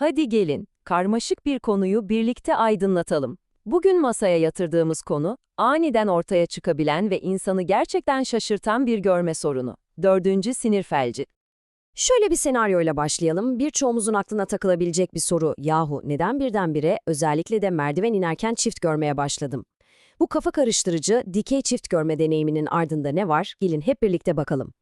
Hadi gelin, karmaşık bir konuyu birlikte aydınlatalım. Bugün masaya yatırdığımız konu, aniden ortaya çıkabilen ve insanı gerçekten şaşırtan bir görme sorunu. Dördüncü sinir felci. Şöyle bir senaryoyla başlayalım. Birçoğumuzun aklına takılabilecek bir soru. Yahu neden birdenbire özellikle de merdiven inerken çift görmeye başladım? Bu kafa karıştırıcı dikey çift görme deneyiminin ardında ne var? Gelin hep birlikte bakalım.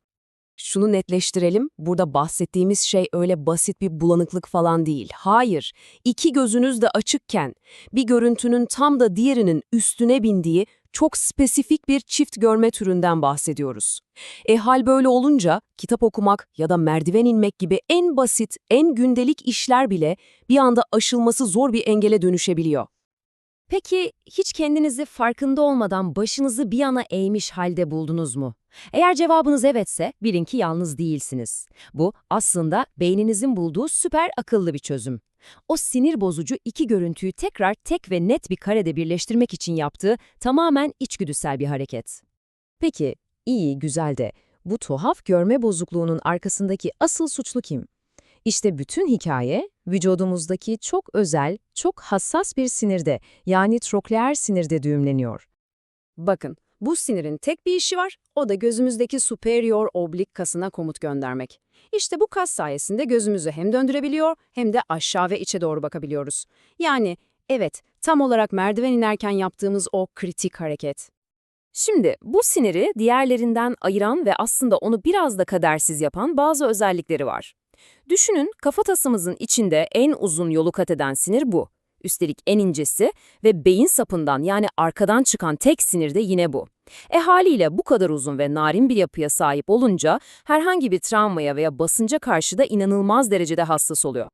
Şunu netleştirelim, burada bahsettiğimiz şey öyle basit bir bulanıklık falan değil. Hayır, iki gözünüz de açıkken bir görüntünün tam da diğerinin üstüne bindiği çok spesifik bir çift görme türünden bahsediyoruz. E hal böyle olunca kitap okumak ya da merdiven inmek gibi en basit, en gündelik işler bile bir anda aşılması zor bir engele dönüşebiliyor. Peki hiç kendinizi farkında olmadan başınızı bir yana eğmiş halde buldunuz mu? Eğer cevabınız evetse bilin ki yalnız değilsiniz. Bu aslında beyninizin bulduğu süper akıllı bir çözüm. O sinir bozucu iki görüntüyü tekrar tek ve net bir karede birleştirmek için yaptığı tamamen içgüdüsel bir hareket. Peki, iyi, güzel de bu tuhaf görme bozukluğunun arkasındaki asıl suçlu kim? İşte bütün hikaye vücudumuzdaki çok özel, çok hassas bir sinirde yani trokleer sinirde düğümleniyor. Bakın, bu sinirin tek bir işi var, o da gözümüzdeki superior oblik kasına komut göndermek. İşte bu kas sayesinde gözümüzü hem döndürebiliyor hem de aşağı ve içe doğru bakabiliyoruz. Yani evet, tam olarak merdiven inerken yaptığımız o kritik hareket. Şimdi bu siniri diğerlerinden ayıran ve aslında onu biraz da kadersiz yapan bazı özellikleri var. Düşünün kafatasımızın içinde en uzun yolu kat eden sinir bu. Üstelik en incesi ve beyin sapından yani arkadan çıkan tek sinir de yine bu. E haliyle bu kadar uzun ve narin bir yapıya sahip olunca herhangi bir travmaya veya basınca karşı da inanılmaz derecede hassas oluyor.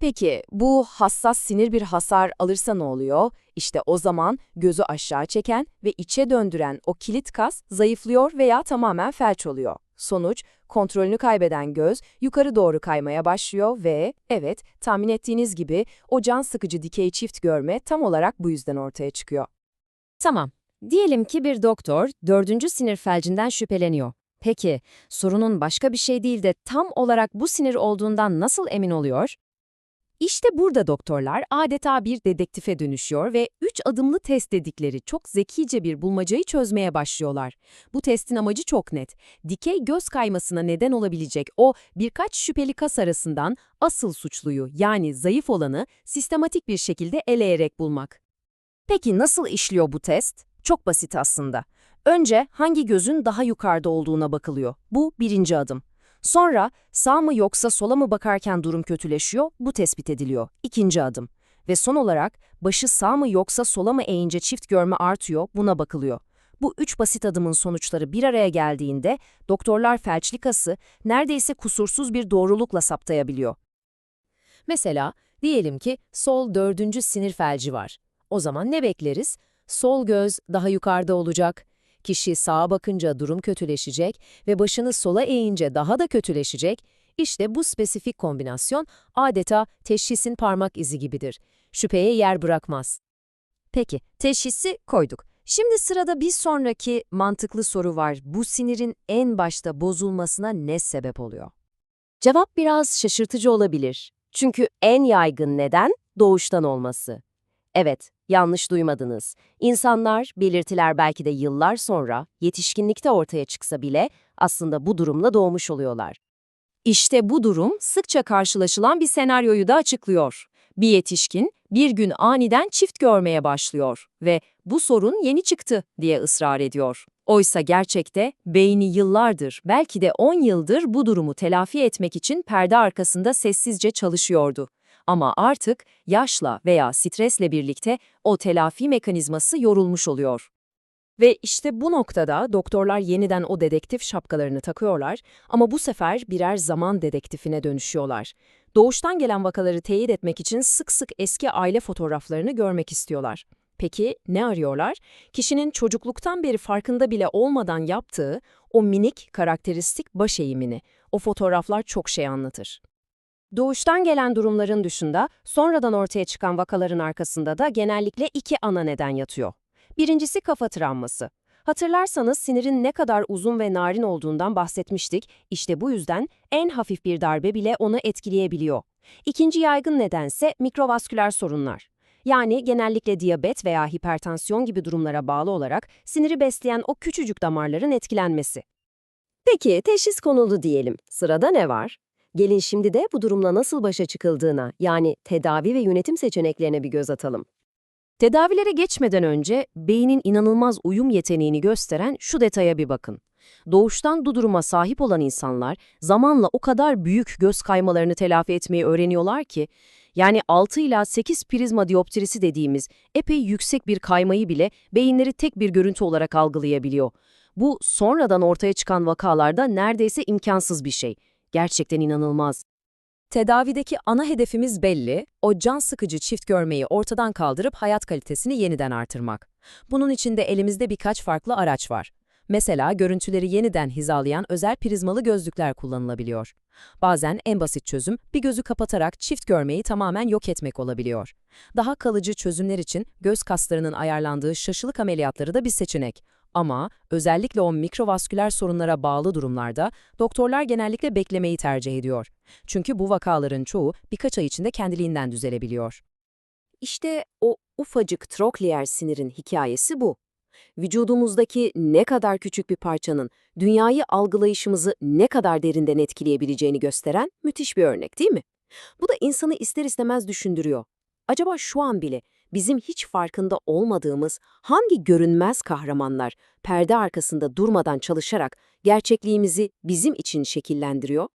Peki bu hassas sinir bir hasar alırsa ne oluyor? İşte o zaman gözü aşağı çeken ve içe döndüren o kilit kas zayıflıyor veya tamamen felç oluyor. Sonuç, kontrolünü kaybeden göz yukarı doğru kaymaya başlıyor ve, evet, tahmin ettiğiniz gibi o can sıkıcı dikey çift görme tam olarak bu yüzden ortaya çıkıyor. Tamam, diyelim ki bir doktor dördüncü sinir felcinden şüpheleniyor. Peki, sorunun başka bir şey değil de tam olarak bu sinir olduğundan nasıl emin oluyor? İşte burada doktorlar adeta bir dedektife dönüşüyor ve üç adımlı test dedikleri çok zekice bir bulmacayı çözmeye başlıyorlar. Bu testin amacı çok net. Dikey göz kaymasına neden olabilecek o birkaç şüpheli kas arasından asıl suçluyu yani zayıf olanı sistematik bir şekilde eleyerek bulmak. Peki nasıl işliyor bu test? Çok basit aslında. Önce hangi gözün daha yukarıda olduğuna bakılıyor. Bu birinci adım. Sonra sağ mı yoksa sola mı bakarken durum kötüleşiyor, bu tespit ediliyor. İkinci adım. Ve son olarak başı sağ mı yoksa sola mı eğince çift görme artıyor, buna bakılıyor. Bu üç basit adımın sonuçları bir araya geldiğinde doktorlar felçlik ası neredeyse kusursuz bir doğrulukla saptayabiliyor. Mesela diyelim ki sol dördüncü sinir felci var. O zaman ne bekleriz? Sol göz daha yukarıda olacak, Kişi sağa bakınca durum kötüleşecek ve başını sola eğince daha da kötüleşecek. İşte bu spesifik kombinasyon adeta teşhisin parmak izi gibidir. Şüpheye yer bırakmaz. Peki, teşhisi koyduk. Şimdi sırada bir sonraki mantıklı soru var. Bu sinirin en başta bozulmasına ne sebep oluyor? Cevap biraz şaşırtıcı olabilir. Çünkü en yaygın neden doğuştan olması. Evet, yanlış duymadınız. İnsanlar, belirtiler belki de yıllar sonra, yetişkinlikte ortaya çıksa bile aslında bu durumla doğmuş oluyorlar. İşte bu durum sıkça karşılaşılan bir senaryoyu da açıklıyor. Bir yetişkin bir gün aniden çift görmeye başlıyor ve bu sorun yeni çıktı diye ısrar ediyor. Oysa gerçekte beyni yıllardır, belki de 10 yıldır bu durumu telafi etmek için perde arkasında sessizce çalışıyordu. Ama artık yaşla veya stresle birlikte o telafi mekanizması yorulmuş oluyor. Ve işte bu noktada doktorlar yeniden o dedektif şapkalarını takıyorlar ama bu sefer birer zaman dedektifine dönüşüyorlar. Doğuştan gelen vakaları teyit etmek için sık sık eski aile fotoğraflarını görmek istiyorlar. Peki ne arıyorlar? Kişinin çocukluktan beri farkında bile olmadan yaptığı o minik karakteristik baş eğimini. O fotoğraflar çok şey anlatır. Doğuştan gelen durumların dışında sonradan ortaya çıkan vakaların arkasında da genellikle iki ana neden yatıyor. Birincisi kafa travması. Hatırlarsanız sinirin ne kadar uzun ve narin olduğundan bahsetmiştik. İşte bu yüzden en hafif bir darbe bile onu etkileyebiliyor. İkinci yaygın nedense mikrovasküler sorunlar. Yani genellikle diyabet veya hipertansiyon gibi durumlara bağlı olarak siniri besleyen o küçücük damarların etkilenmesi. Peki teşhis konuldu diyelim. Sırada ne var? Gelin şimdi de bu durumla nasıl başa çıkıldığına, yani tedavi ve yönetim seçeneklerine bir göz atalım. Tedavilere geçmeden önce beynin inanılmaz uyum yeteneğini gösteren şu detaya bir bakın. Doğuştan bu duruma sahip olan insanlar zamanla o kadar büyük göz kaymalarını telafi etmeyi öğreniyorlar ki, yani 6 ila 8 prizma dioptrisi dediğimiz epey yüksek bir kaymayı bile beyinleri tek bir görüntü olarak algılayabiliyor. Bu sonradan ortaya çıkan vakalarda neredeyse imkansız bir şey. Gerçekten inanılmaz. Tedavideki ana hedefimiz belli, o can sıkıcı çift görmeyi ortadan kaldırıp hayat kalitesini yeniden artırmak. Bunun için de elimizde birkaç farklı araç var. Mesela görüntüleri yeniden hizalayan özel prizmalı gözlükler kullanılabiliyor. Bazen en basit çözüm bir gözü kapatarak çift görmeyi tamamen yok etmek olabiliyor. Daha kalıcı çözümler için göz kaslarının ayarlandığı şaşılık ameliyatları da bir seçenek. Ama özellikle o mikrovasküler sorunlara bağlı durumlarda doktorlar genellikle beklemeyi tercih ediyor. Çünkü bu vakaların çoğu birkaç ay içinde kendiliğinden düzelebiliyor. İşte o ufacık trokleer sinirin hikayesi bu. Vücudumuzdaki ne kadar küçük bir parçanın dünyayı algılayışımızı ne kadar derinden etkileyebileceğini gösteren müthiş bir örnek değil mi? Bu da insanı ister istemez düşündürüyor. Acaba şu an bile bizim hiç farkında olmadığımız hangi görünmez kahramanlar perde arkasında durmadan çalışarak gerçekliğimizi bizim için şekillendiriyor?